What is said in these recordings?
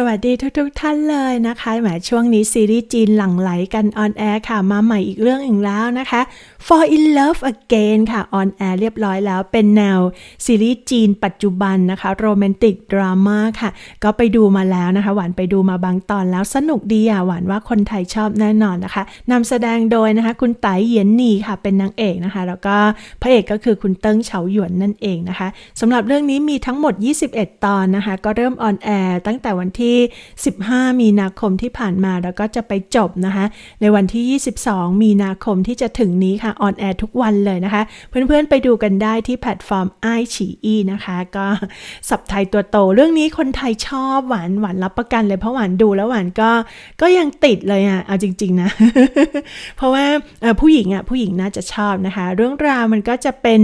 สวัสดีทุกๆทท่านเลยนะคะแหมช่วงนี้ซีรีส์จีนหลั่งไหลกันออนแอร์ค่ะ มาใหม่อีกเรื่องอีกแล้วนะคะ For in Love Again ค่ะออนแอร์เรียบร้อยแล้วเป็นแนวซีรีส์จีนปัจจุบันนะคะโรแมนติกดราม่าค่ะ ก็ไปดูมาแล้วนะคะ หวานไปดูมาบางตอนแล้วสนุกดีอะหวานว่าคนไทยชอบแน่นอนนะคะนำแสดงโดยนะคะ คุณไตเหยียนหนีค่ะ เป็นนางเอกนะคะ แล้วก็พระเอกก็คือคุณเติ้งเฉาหยวนนั่นเองนะคะสำหรับเรื่องนี้มีทั้งหมด 21 ตอนนะคะ ก็เริ่มออนแอร์ตั้งแต่วันที่15 มีนาคมที่ผ่านมาแล้วก็จะไปจบนะคะ ในวันที่ 22 มีนาคมที่จะถึงนี้ค่ะออนแอร์ทุกวันเลยนะคะ เพื่อนๆไปดูกันได้ที่แพลตฟอร์มไอฉีอีนะคะ ก็สับไทยตัวโต เรื่องนี้คนไทยชอบหวานหวานรับประกันเลยเพราะหวานดูแล้วหวานก็ก็ยังติดเลยอะเอาจริง ๆ นะ เพราะว่าผู้หญิงอะผู้หญิงน่าจะชอบนะคะ เรื่องราวมันก็จะเป็น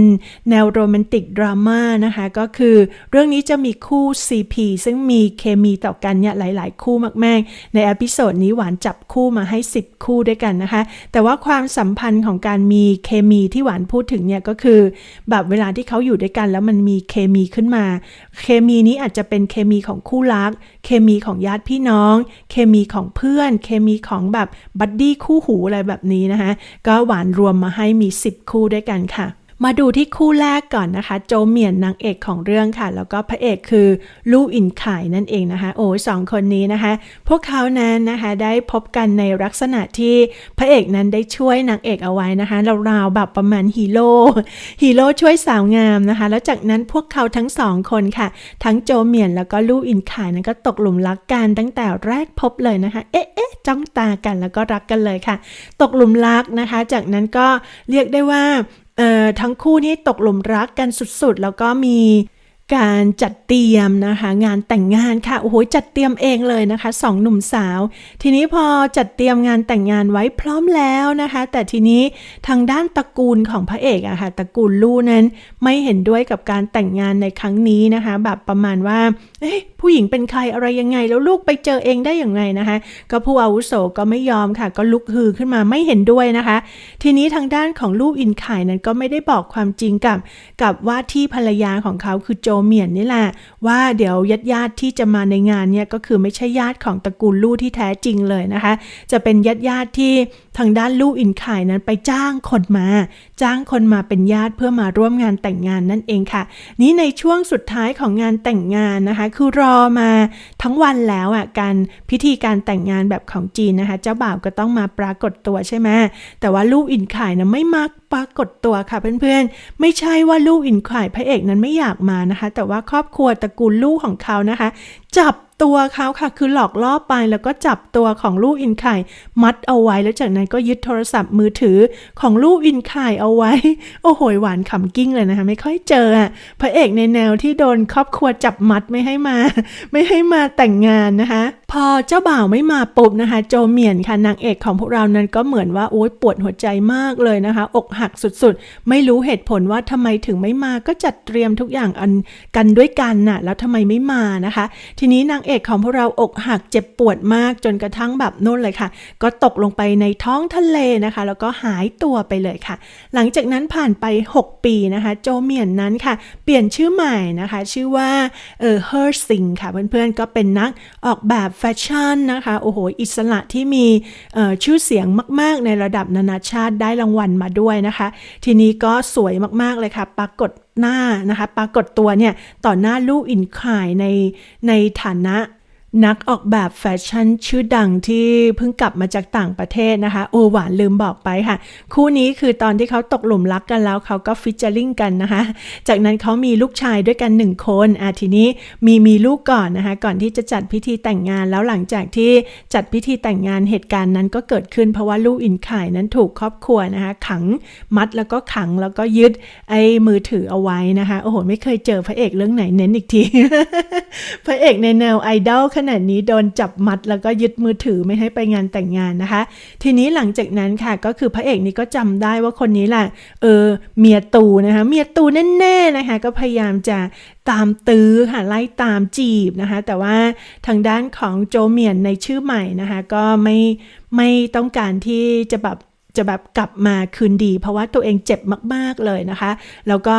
แนวโรแมนติกดราม่านะคะ ก็คือเรื่องนี้จะมีคู่ CP ซึ่งมีเคมีต่อกันเนี่ยหลาย ๆ คู่มาก ๆ ในอพิโซดนี้หวานจับคู่มาให้ 10 คู่ด้วยกันนะคะ แต่ว่าความสัมพันธ์ของการมีเคมีที่หวานพูดถึงเนี่ยก็คือ แบบเวลาที่เขาอยู่ด้วยกันแล้วมันมีเคมีขึ้นมา เคมีนี้อาจจะเป็นเคมีของคู่รัก เคมีของญาติพี่น้อง เคมีของเพื่อน เคมีของแบบบัดดี้คู่หูอะไรแบบนี้นะคะ ก็หวานรวมมาให้มี 10 คู่ด้วยกันค่ะ มาดูที่คู่แรกก่อนนะคะ โจเมียนนางเอกของเรื่องค่ะ แล้วก็พระเอกคือลู่อินข่ายนั่นเองนะคะ โอ้สองคนนี้นะคะ พวกเขานั้นนะคะได้พบกันในลักษณะที่พระเอกนั้นได้ช่วยนางเอกเอาไว้นะคะราวๆแบบประมาณฮีโร่ฮีโร่ช่วยสาวงามนะคะ แล้วจากนั้นพวกเขาทั้งสองคนค่ะ ทั้งโจเมียนแล้วก็ลู่อินข่ายนั้นก็ตกหลุมรักกันตั้งแต่แรกพบเลยนะคะ เอ๊ะเอ๊ะจ้องตากันแล้วก็รักกันเลยค่ะ ตกหลุมรักนะคะ จากนั้นก็เรียกได้ว่า เอ่อทั้งคู่นี่ตกหลุมรักกันสุดๆ แล้วก็มีการจัดเตรียมนะคะ งานแต่งงานค่ะ โอ้โหจัดเตรียมเองเลยนะคะสองหนุ่มสาว ทีนี้พอจัดเตรียมงานแต่งงานไว้พร้อมแล้วนะคะ แต่ทีนี้ทางด้านตระกูลของพระเอกอะค่ะตระกูลลู่นั้นไม่เห็นด้วยกับการแต่งงานในครั้งนี้นะคะ แบบประมาณว่า เอ้ผู้หญิงเป็นใครอะไรยังไง แล้วลูกไปเจอเองได้อย่างไงนะคะ ก็ผู้อาวุโสก็ไม่ยอมค่ะ ก็ลุกฮือขึ้นมาไม่เห็นด้วยนะคะ ทีนี้ทางด้านของลูกอินไข่นั้นก็ไม่ได้บอกความจริงกับ กับว่าที่ภรรยาของเขาคือโจเมียนนี่แหละว่าเดี๋ยวญาติญาติที่จะมาในงานเนี่ยก็คือไม่ใช่ญาติของตระกูลลู่ที่แท้จริงเลยนะคะ จะเป็นญาติญาติที่ทางด้านลู่อินข่ายนั้นไปจ้างคนมา จ้างคนมาเป็นญาติเพื่อมาร่วมงานแต่งงานนั่นเองค่ะ นี้ในช่วงสุดท้ายของงานแต่งงานนะคะคือรอมาทั้งวันแล้วอะการพิธีการแต่งงานแบบของจีนนะคะ เจ้าบ่าวก็ต้องมาปรากฏตัวใช่ไหมแต่ว่าลูกอินข่ายนะไม่มาปรากฏตัวค่ะเพื่อนๆ ไม่ใช่ว่าลูกอินข่ายพระเอกนั้นไม่อยากมานะคะ แต่ว่าครอบครัวตระกูลลูกของเขานะคะ จับ ตัวเขาค่ะ คือหลอกล่อไปแล้วก็จับตัวของลูกอินไข่มัดเอาไว้ แล้วจากนั้นก็ยึดโทรศัพท์มือถือของลูกอินไข่เอาไว้ โอ้โหหวานขำกิ้งเลยนะคะ ไม่ค่อยเจออะพระเอกในแนวที่โดนครอบครัวจับมัดไม่ให้มา ไม่ให้มาแต่งงานนะคะ พอเจ้าบ่าวไม่มาปุ๊บนะคะ โจเมียนค่ะนางเอกของพวกเรานั้นก็เหมือนว่าโอ๊ยปวดหัวใจมากเลยนะคะ อกหักสุดๆ ไม่รู้เหตุผลว่าทำไมถึงไม่มาก็จัดเตรียมทุกอย่างอันกันด้วยกันน่ะแล้วทำไมไม่มานะคะ ทีนี้นางเอกของพวกเราอกหักเจ็บปวดมากจนกระทั่งแบบนู่นเลยค่ะ ก็ตกลงไปในท้องทะเลนะคะ แล้วก็หายตัวไปเลยค่ะ หลังจากนั้นผ่านไป 6 ปีนะคะ โจเมียนนั้นค่ะ เปลี่ยนชื่อใหม่นะคะ ชื่อว่าเออเฮอร์ซิงค่ะ เพื่อนๆก็เป็นนักออกแบบแฟชั่นนะคะ โอ้โห อิสระที่มีชื่อเสียงมาก ๆ ในระดับนานาชาติได้รางวัลมาด้วยนะคะ ทีนี้ก็สวยมากๆเลยค่ะ ปรากฏ หน้านะคะ ปรากฏตัวเนี่ยต่อหน้าลูกอินคายในในฐานะ นักออกแบบแฟชั่นชื่อดังที่เพิ่งกลับมาจากต่างประเทศนะคะ โอหวานลืมบอกไปค่ะ คู่นี้คือตอนที่เขาตกหลุมรักกันแล้วเขาก็ฟิชเจอริงกันนะคะ จากนั้นเขามีลูกชายด้วยกันหนึ่งคนอะทีนี้มีมีลูกก่อนนะคะ ก่อนที่จะจัดพิธีแต่งงานแล้วหลังจากที่จัดพิธีแต่งงานเหตุการณ์นั้นก็เกิดขึ้นเพราะว่าลูกอินข่ายนั้นถูกครอบครัวนะคะ ขังมัดแล้วก็ขังแล้วก็ยึดไอ้มือถือเอาไว้นะคะโอ้โหไม่เคยเจอพระเอกเรื่องไหนเน้นอีกทีพระเอกในแนวไอดอลขนาดนี้โดนจับมัดแล้วก็ยึดมือถือไม่ให้ไปงานแต่งงานนะคะ ทีนี้หลังจากนั้นค่ะก็คือพระเอกนี่ก็จำได้ว่าคนนี้แหละเออเมียตูนะคะเมียตูแน่ๆนะคะก็พยายามจะตามตื้อค่ะไล่ตามจีบนะคะ แต่ว่าทางด้านของโจเมียนในชื่อใหม่นะคะ ก็ไม่ไม่ต้องการที่จะแบบ จะแบบกลับมาคืนดี เพราะว่าตัวเองเจ็บมาก ๆ เลยนะคะ แล้วก็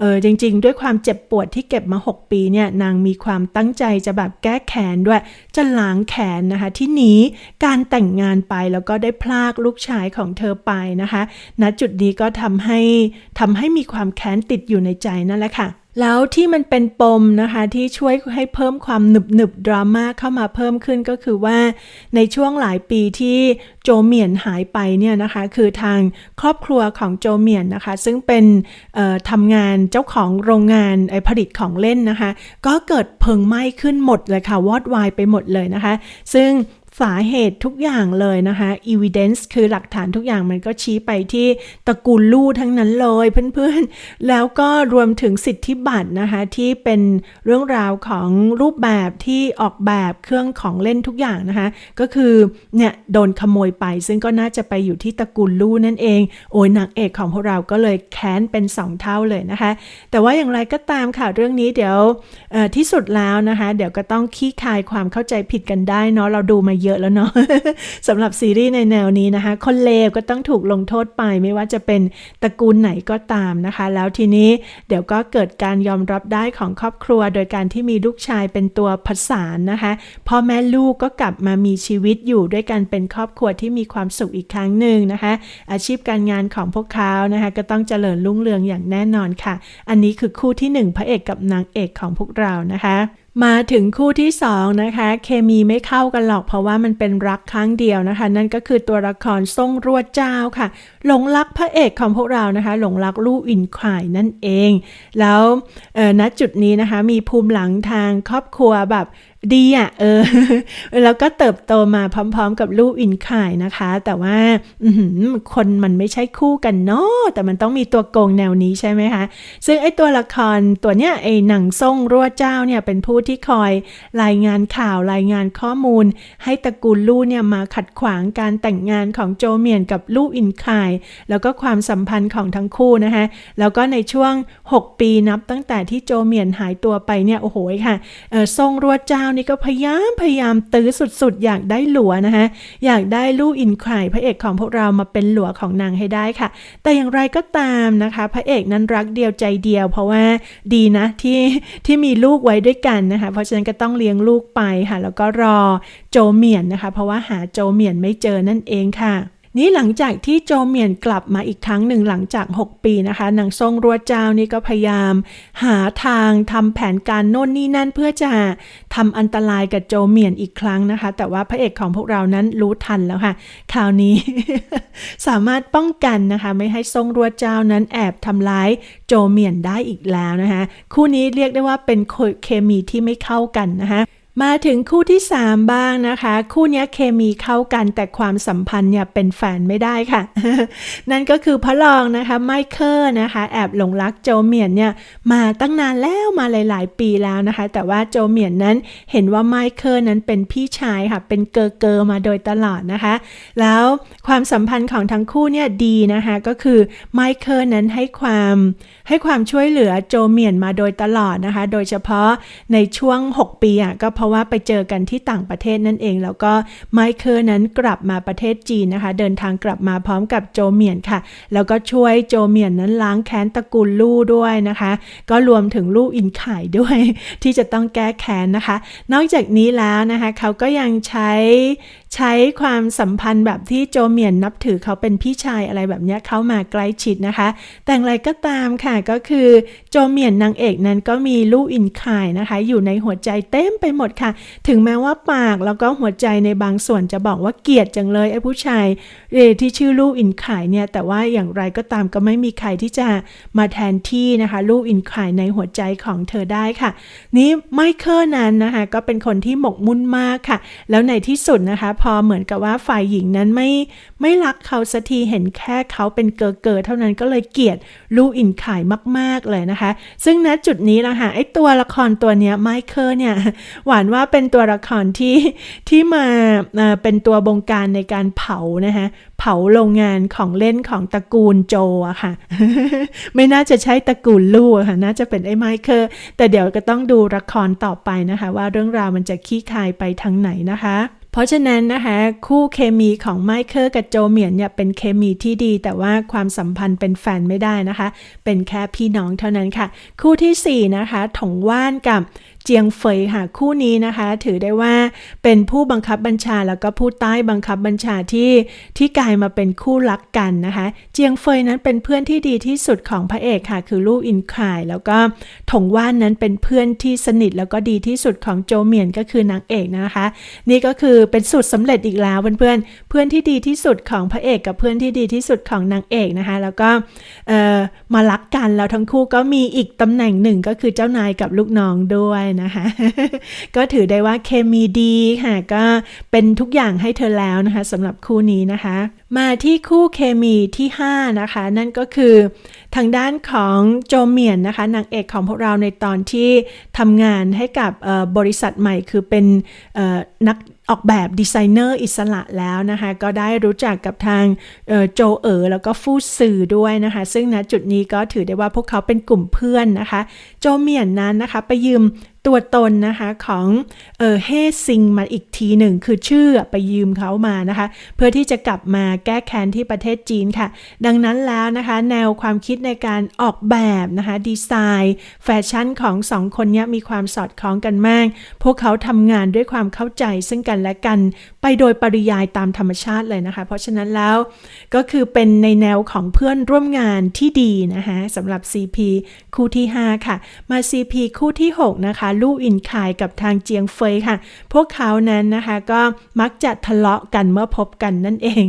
เออจริง ๆ ด้วยความเจ็บปวดที่เก็บมา 6 ปีเนี่ยนางมีความตั้งใจจะแบบแก้แค้นด้วย จะล้างแค้นนะคะ ที่หนีการแต่งงานไปแล้วก็ได้พลากลูกชายของเธอไปนะคะณจุดนี้ก็ทำให้ทำให้มีความแค้นติดอยู่ในใจนั่นแหละค่ะ แล้วที่มันเป็นปมนะคะที่ช่วยให้เพิ่มความหนึบหนึบดราม่าเข้ามาเพิ่มขึ้นก็คือว่า ในช่วงหลายปีที่โจเมียนหายไปเนี่ยนะคะ คือทางครอบครัวของโจเมียนนะคะ ซึ่งเป็นทำงานเจ้าของโรงงานไอผลิตของเล่นนะคะ ก็เกิดเพลิงไหม้ขึ้นหมดเลยค่ะวอดวายไปหมดเลยนะคะ ซึ่ง สาเหตุทุกอย่างเลยนะคะ evidence คือหลักฐานทุกอย่างมันก็ชี้ไปที่ตระกูลลู่ทั้งนั้นเลยเพื่อนๆ แล้วก็รวมถึงสิทธิบัตรนะคะ ที่เป็นเรื่องราวของรูปแบบที่ออกแบบเครื่องของเล่นทุกอย่างนะคะ ก็คือเนี่ยโดนขโมยไปซึ่งก็น่าจะไปอยู่ที่ตระกูลลู่นั่นเอง โอ้ยนางเอกของพวกเราก็เลยแค้นเป็นสองเท่าเลยนะคะ แต่ว่าอย่างไรก็ตามค่ะเรื่องนี้เดี๋ยวที่สุดแล้วนะคะ เดี๋ยวก็ต้องขี้คายความเข้าใจผิดกันได้เนาะเราดูมาเยอะแล้วเนาะสำหรับซีรีส์ในแนวนี้นะคะ คนเลวก็ต้องถูกลงโทษไปไม่ว่าจะเป็นตระกูลไหนก็ตามนะคะ แล้วทีนี้เดี๋ยวก็เกิดการยอมรับได้ของครอบครัว โดยการที่มีลูกชายเป็นตัวผสานนะคะพ่อแม่ลูกก็กลับมามีชีวิตอยู่ด้วยกันเป็นครอบครัวที่มีความสุขอีกครั้งหนึ่งนะคะ อาชีพการงานของพวกเขานะคะ ก็ต้องเจริญรุ่งเรืองอย่างแน่นอนค่ะ อันนี้คือคู่ที่หนึ่งพระเอกกับนางเอกของพวกเรานะคะ มาถึงคู่ที่สองนะคะ เคมีไม่เข้ากันหรอกเพราะว่ามันเป็นรักครั้งเดียวนะคะ นั่นก็คือตัวละครส่งรวดเจ้าค่ะ หลงรักพระเอกของพวกเรานะคะ หลงรักลู่อินควายนั่นเอง แล้วณจุดนี้นะคะมีภูมิหลังทางครอบครัวแบบดีอะเออแล้วก็เติบโตมาพร้อม ๆ กับลูกอินข่ายนะคะ แต่ว่าคนมันไม่ใช่คู่กันเนาะแต่มันต้องมีตัวโกงแนวนี้ใช่ไหมคะ ซึ่งไอ้ตัวละครตัวเนี้ยไอ้หนังส่งรั่วเจ้าเนี่ยเป็นผู้ที่คอยรายงานข่าวรายงานข้อมูล ให้ตระกูลลู่เนี่ยมาขัดขวางการแต่งงานของโจเมียนกับลู่อินคายแล้วก็ความสัมพันธ์ของทั้งคู่นะคะแล้วก็ในช่วง 6 ปีนับตั้งแต่ที่โจเมียนหายตัวไปเนี่ยโอ้โหค่ะเออส่งรัวเจ้านี่ก็พยายามพยายามตื้อสุดๆ อยากได้หลัวนะคะอยากได้ลู่อินคายพระเอกของพวกเรามาเป็นหลัวของนางให้ได้ค่ะ แต่อย่างไรก็ตามนะคะ พระเอกนั้นรักเดียวใจเดียว เพราะว่าดีนะที่ที่มีลูกไว้ด้วยกันนะคะ เพราะฉะนั้นก็ต้องเลี้ยงลูกไปค่ะ แล้วก็รอโจเมียนนะคะ เพราะว่าหาโจเมียนไม่เจอนั่นเองค่ะ นี่หลังจากที่โจเมียนกลับมาอีกครั้งหนึ่งหลังจาก 6 ปีนะคะนางซ่งรัวเจ้านี่ก็พยายาม หาทางทำแผนการโน่นนี่นั่นเพื่อจะทำอันตรายกับโจเมียนอีกครั้งนะคะ แต่ว่าพระเอกของพวกเรานั้นรู้ทันแล้วค่ะ คราวนี้ สามารถป้องกันนะคะ ไม่ให้ซ่งรัวเจ้านั้นแอบทำร้ายโจเมียนได้อีกแล้วนะคะ คู่นี้เรียกได้ว่าเป็นเคมีที่ไม่เข้ากันนะคะ มาถึงคู่ที่ 3 บ้างนะคะ คู่นี้เคมีเข้ากันแต่ความสัมพันธ์เนี่ยเป็นแฟนไม่ได้ค่ะ นั่นก็คือพระรองนะคะไมเคิลนะคะ แอบหลงรักโจเมียนเนี่ยมาตั้งนานแล้วมาหลาย ๆ ปีแล้วนะคะ แต่ว่าโจเมียนนั้นเห็นว่าไมเคิลนั้นเป็นพี่ชายค่ะ เป็นเกอร์เกอร์มาโดยตลอดนะคะ แล้วความสัมพันธ์ของทั้งคู่เนี่ยดีนะคะก็คือไมเคิลนั้นให้ความให้ความช่วยเหลือโจเมียนมาโดยตลอดนะคะ โดยเฉพาะในช่วง 6 ปีอะก็พราะว่าไปเจอกันที่ต่างประเทศนั่นเอง แล้วก็ไมเคิลนั้นกลับมาประเทศจีนนะคะ เดินทางกลับมาพร้อมกับโจเมียนค่ะ แล้วก็ช่วยโจเมียนนั้นล้างแค้นตระกูลลู่ด้วยนะคะ ก็รวมถึงลู่อินข่ายด้วย ที่จะต้องแก้แค้นนะคะ นอกจากนี้แล้วนะคะ เขาก็ยังใช้ ใช้ความสัมพันธ์แบบที่โจเมียนนับถือเขาเป็นพี่ชายอะไรแบบนี้เข้ามาใกล้ชิดนะคะ แต่อย่างไรก็ตามค่ะก็คือโจเมียนนางเอกนั้นก็มีลู่อินข่ายนะคะ อยู่ในหัวใจเต็มไปหมดค่ะ ถึงแม้ว่าปากแล้วก็หัวใจในบางส่วนจะบอกว่าเกลียดจังเลยไอ้ผู้ชายเออที่ชื่อลู่อินข่ายเนี่ยแต่ว่าอย่างไรก็ตามก็ไม่มีใครที่จะมาแทนที่นะคะลู่อินข่ายในหัวใจของเธอได้ค่ะ นี่ไมเคิลนั้นนะคะก็เป็นคนที่หมกมุ่นมากค่ะ แล้วในที่สุดนะคะพพอเหมือนกับว่าฝ่ายหญิงนั้นไม่ไม่รักเขาสักทีเห็นแค่เขาเป็นเกอเกอเท่านั้นก็เลยเกลียดลูอินข่ายมาก ๆ เลยนะคะ ซึ่งณจุดนี้นะคะไอ้ตัวละครตัวเนี้ยไมเคิลเนี่ยหวานว่าเป็นตัวละครที่ที่มาเป็นตัวบงการในการเผานะคะเผาโรงงานของเล่นของตระกูลโจอะค่ะ ไม่น่าจะใช่ตระกูลลู่อะค่ะน่าจะเป็นไอ้ไมเคิลแต่เดี๋ยวก็ต้องดูละครต่อไปนะคะ ว่าเรื่องราวมันจะขี้คายไปทางไหนนะคะ เพราะฉะนั้นนะคะคู่เคมีของไมเคิลกับโจเหมียนเนี่ยเป็นเคมีที่ดี แต่ว่าความสัมพันธ์เป็นแฟนไม่ได้นะคะ เป็นแค่พี่น้องเท่านั้นค่ะ คู่ทีสี่4นะคะถงว่านกับ เจียงเฟยค่ะคู่นี้นะคะ ถือได้ว่าเป็นผู้บังคับบัญชาแล้วก็ผู้ใต้บังคับบัญชาที่ที่กลายมาเป็นคู่รักกันนะคะ เจียงเฟยนั้นเป็นเพื่อนที่ดีที่สุดของพระเอกค่ะ คือลู่อินคาย แล้วก็ถงว่านนั้นเป็นเพื่อนที่สนิทแล้วก็ดีที่สุดของโจเมียนก็คือนางเอกนะคะ นี่ก็คือเป็นสูตรสำเร็จอีกแล้วเพื่อนๆเพื่อนที่ดีที่สุดของพระเอกกับเพื่อนที่ดีที่สุดของนางเอกนะคะ แล้วก็มารักกันแล้วทั้งคู่ก็มีอีกตำแหน่งหนึ่งก็คือเจ้านายกับลูกน้องด้วยนะคะ ก็ถือได้ว่าเคมีดีค่ะ ก็เป็นทุกอย่างให้เธอแล้วนะคะสำหรับคู่นี้นะคะ มาที่คู่เคมีที่ 5 นะคะ นั่นก็คือทางด้านของโจเมียนนะคะนางเอกของพวกเราในตอนที่ทำงานให้กับบริษัทใหม่คือเป็นนักออกแบบดีไซเนอร์อิสระแล้วนะคะ ก็ได้รู้จักกับทางโจเอ๋อแล้วก็ฟู่สื่อด้วยนะคะ ซึ่งณจุดนี้ก็ถือได้ว่าพวกเขาเป็นกลุ่มเพื่อนนะคะ โจเมียนนั้นนะคะ ไปยืมตัวตนนะคะของเออเฮซิงมาอีกทีหนึ่ง คือชื่อไปยืมเขามานะคะ เพื่อที่จะกลับมาแก้แค้นที่ประเทศจีนค่ะ ดังนั้นแล้วนะคะ แนวความคิดในการออกแบบนะคะดีไซน์ แฟชั่นของสองคนนี้มีความสอดคล้องกันมาก พวกเขาทำงานด้วยความเข้าใจซึ่งกันและกัน ไปโดยปริยายตามธรรมชาติเลยนะคะ เพราะฉะนั้นแล้วก็คือเป็นในแนวของเพื่อนร่วมงานที่ดีนะคะสำหรับ CP คู่ที่ 5 ค่ะ มา CP คู่ที่ 6 นะคะ ลู่อินคายกับทางเจียงเฟยค่ะ พวกเขานั้นนะคะก็มักจะทะเลาะกันเมื่อพบกันนั่นเอง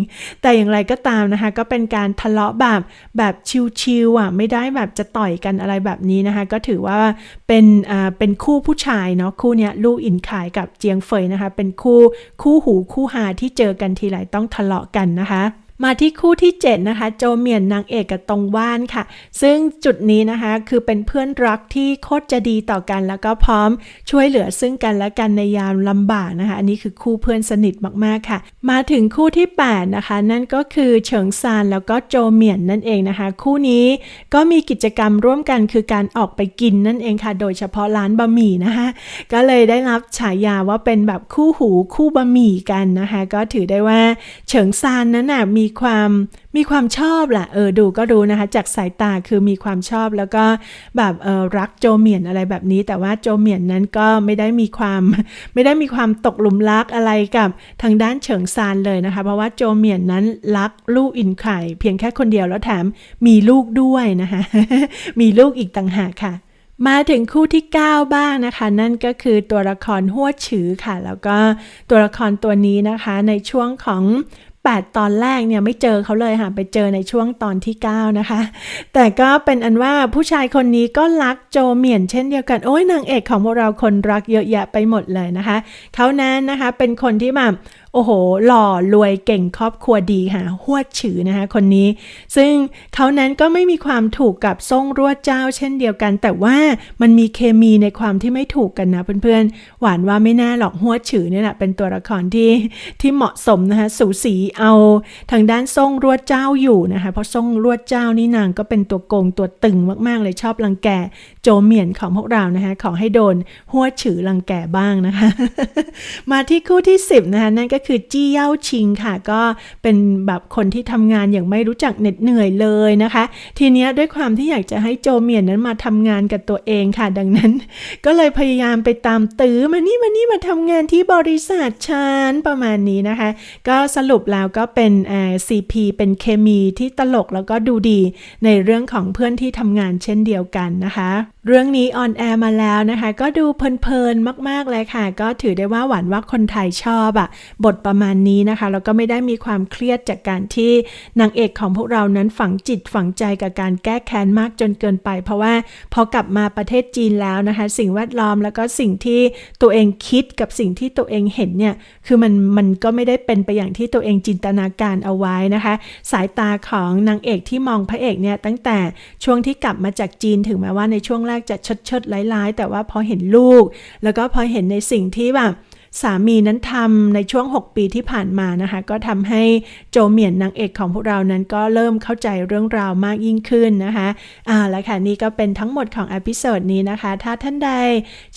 แต่อย่างไรก็ตามนะคะ ก็เป็นการทะเลาะแบบแบบชิวๆอะไม่ได้แบบจะต่อยกันอะไรแบบนี้นะคะ ก็ถือว่าเป็นอ่าเป็นคู่ผู้ชายเนาะคู่เนี้ยลู่อินขายกับเจียงเฟยนะคะ เป็นคู่คู่หูคู่หาที่เจอกันทีไรต้องทะเลาะกันนะคะ มาที่คู่ที่ 7 นะคะ โจเมียนนางเอกกับตงว่านค่ะ ซึ่งจุดนี้นะคะคือเป็นเพื่อนรักที่โคตรจะดีต่อกัน แล้วก็พร้อมช่วยเหลือซึ่งกันและกันในยามลำบากนะคะ อันนี้คือคู่เพื่อนสนิทมากๆค่ะ มาถึงคู่ที่ 8 นะคะ นั่นก็คือเฉิงซานแล้วก็โจเมียนนั่นเองนะคะ คู่นี้ก็มีกิจกรรมร่วมกันคือการออกไปกินนั่นเองค่ะ โดยเฉพาะร้านบะหมี่นะคะ ก็เลยได้รับฉายาว่าเป็นแบบคู่หูคู่บะหมี่กันนะคะ ก็ถือได้ว่าเฉิงซานนั้นน่ะมีมีความมีความชอบแหละเออดูก็รู้นะคะ จากสายตาคือมีความชอบแล้วก็แบบเออรักโจเมียนอะไรแบบนี้ แต่ว่าโจเมียนนั้นก็ไม่ได้มีความ ไม่ได้มีความตกหลุมรักอะไรกับทางด้านเฉิงซานเลยนะคะ เพราะว่าโจเมียนนั้นรักลูกอินไข่เพียงแค่คนเดียวแล้วแถมมีลูกด้วยนะคะมีลูกอีกต่างหากค่ะมาถึงคู่ที่ 9 บ้างนะคะ นั่นก็คือตัวละครหัวฉือค่ะ แล้วก็ตัวละครตัวนี้นะคะในช่วงของ 8 ตอนแรกเนี่ยไม่เจอเขาเลยค่ะ ไปเจอในช่วงตอนที่ 9 นะคะ แต่ก็เป็นอันว่าผู้ชายคนนี้ก็รักโจเมียนเช่นเดียวกัน โอ้ยนางเอกของพวกเราคนรักเยอะแยะไปหมดเลยนะคะ เขานั้นนะคะเป็นคนที่แบบ โอ้โห หล่อรวยเก่งครอบครัวดีค่ะหวดฉือนะคะคนนี้ ซึ่งเขานั้นก็ไม่มีความถูกกับซ่งรวเจ้าเช่นเดียวกัน แต่ว่ามันมีเคมีในความที่ไม่ถูกกันนะเพื่อนๆ หวานว่าไม่น่าหรอกหวดฉือเนี่ยแหละเป็นตัวละครที่ที่เหมาะสมนะคะสูสีเอาทางด้านซ่งรวเจ้าอยู่นะคะเพราะซ่งรวเจ้านี่นางก็เป็นตัวโกงตัวตึงมากๆเลยชอบรังแก โจเมียนของพวกเรานะคะขอให้โดนหัวฉือรังแก่บ้างนะคะ มาที่คู่ที่ 10นะคะนั่นก็คือจี้เย่าชิงค่ะ ก็เป็นแบบคนที่ทำงานอย่างไม่รู้จักเหน็ดเหนื่อยเลยนะคะ ทีนี้ด้วยความที่อยากจะให้โจเมียนนั้นมาทำงานกับตัวเองค่ะ ดังนั้น ก็เลยพยายามไปตามตื้อมานี่มานี่มาทำงานที่บริษัทฉันประมาณนี้นะคะ ก็สรุปแล้วก็เป็นเอ่อ CP เป็นเคมีที่ตลกแล้วก็ดูดีในเรื่องของเพื่อนที่ทำงานเช่นเดียวกันนะคะ เรื่องนี้ออนแอร์มาแล้วนะคะ ก็ดูเพลินๆมาก ๆ เลยค่ะ ก็ถือได้ว่าหวานว่าคนไทยชอบอะบทประมาณนี้นะคะ แล้วก็ไม่ได้มีความเครียดจากการที่นางเอกของพวกเรานั้นฝังจิตฝังใจกับการแก้แค้นมากจนเกินไป เพราะว่าพอกลับมาประเทศจีนแล้วนะคะ สิ่งแวดล้อมแล้วก็สิ่งที่ตัวเองคิดกับสิ่งที่ตัวเองเห็นเนี่ยคือมันมันก็ไม่ได้เป็นไปอย่างที่ตัวเองจินตนาการเอาไว้นะคะ สายตาของนางเอกที่มองพระเอกเนี่ยตั้งแต่ช่วงที่กลับมาจากจีนถึงแม้ว่าในช่วงแรกจะชดชดร้ายๆ แต่ว่าพอเห็นลูก แล้วก็พอเห็นในสิ่งที่แบบสามีนั้นทำในช่วง 6 ปีที่ผ่านมานะคะ ก็ทำให้โจเหมียนนางเอกของพวกเรานั้นก็เริ่มเข้าใจเรื่องราวมากยิ่งขึ้นนะคะอ่าแล้วค่ะ นี่ก็เป็นทั้งหมดของอพิโซดนี้นะคะ ถ้าท่านใด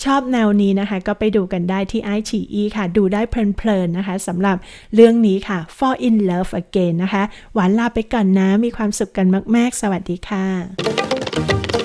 ชอบแนวนี้นะคะ ก็ไปดูกันได้ที่ไอชีอีค่ะ ดูได้เพลินๆนะคะสำหรับเรื่องนี้ค่ะ Fall in Love Again นะคะ หวานลาไปก่อนนะ มีความสุขกันมาก ๆ สวัสดีค่ะ